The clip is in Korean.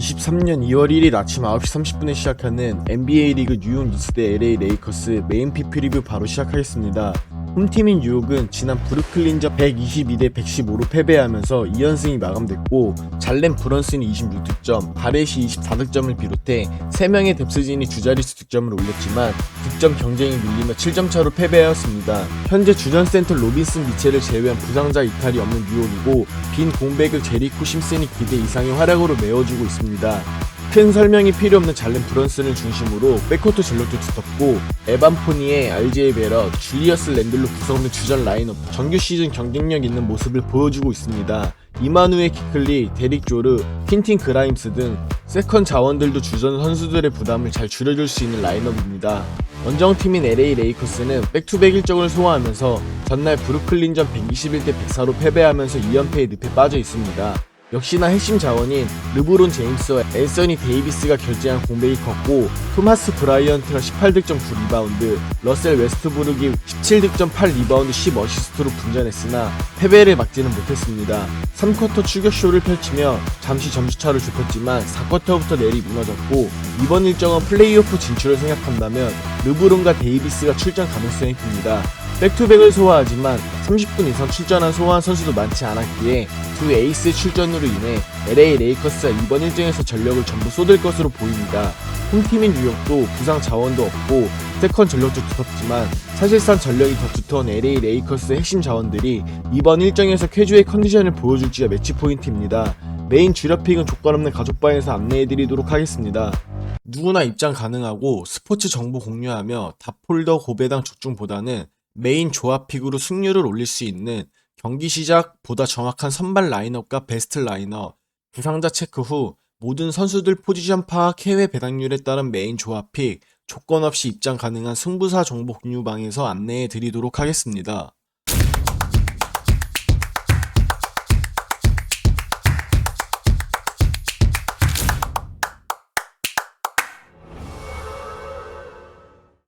2023년 2월 1일 아침 9시 30분에 시작하는 NBA 리그 뉴욕 니스 대 LA 레이커스 메인 피 프리뷰 바로 시작하겠습니다. 홈팀인 뉴욕은 지난 브루클린저 122대 115로 패배하면서 2연승이 마감됐고 잘렌 브런슨이 26득점, 바렛이 24득점을 비롯해 3명의 뎁스진이 주자릿수 득점을 올렸지만 득점 경쟁이 밀리며 7점 차로 패배하였습니다. 현재 주전 센터 로빈슨 미첼을 제외한 부상자 이탈이 없는 뉴욕이고 빈 공백을 제리코 심슨이 기대 이상의 활약으로 메워주고 있습니다. 큰 설명이 필요 없는 잘렌 브런슨을 중심으로 백코트 전력도 두텁고 에반 포니에 RJ 베러, 줄리어스 랜들로 구성된 주전 라인업 정규 시즌 경쟁력 있는 모습을 보여주고 있습니다. 이마누에 키클리, 데릭 조르, 퀸틴 그라임스 등 세컨 자원들도 주전 선수들의 부담을 잘 줄여줄 수 있는 라인업입니다. 원정팀인 LA 레이커스는 백투백 일정을 소화하면서 전날 브루클린전 121대 104로 패배하면서 2연패의 늪에 빠져 있습니다. 역시나 핵심 자원인 르브론 제임스와 앤서니 데이비스가 결제한 공백이 컸고 토마스 브라이언트가 18득점 9리바운드, 러셀 웨스트브룩이 17득점 8리바운드 10어시스트로 분전했으나 패배를 막지는 못했습니다. 3쿼터 추격쇼를 펼치며 잠시 점수차를 좁혔지만 4쿼터부터 내리 무너졌고 이번 일정은 플레이오프 진출을 생각한다면 르브론과 데이비스가 출전 가능성이 큽니다. 백투백을 소화하지만 30분 이상 출전한 소화한 선수도 많지 않았기에 두 에이스 출전으로 인해 LA 레이커스가 이번 일정에서 전력을 전부 쏟을 것으로 보입니다. 홈팀인 뉴욕도 부상 자원도 없고 세컨 전력도 두텁지만 사실상 전력이 더 두터운 LA 레이커스의 핵심 자원들이 이번 일정에서 쾌주의 컨디션을 보여줄지가 매치 포인트입니다. 메인 주력픽은 조건 없는 가족방에서 안내해드리도록 하겠습니다. 누구나 입장 가능하고 스포츠 정보 공유하며 다폴더 고배당 적중보다는 메인 조합픽으로 승률을 올릴 수 있는 경기 시작 보다 정확한 선발 라인업과 베스트 라인업, 부상자 체크 후 모든 선수들 포지션 파악 해외 배당률에 따른 메인 조합픽, 조건 없이 입장 가능한 승부사 정보 공유방에서 안내해 드리도록 하겠습니다.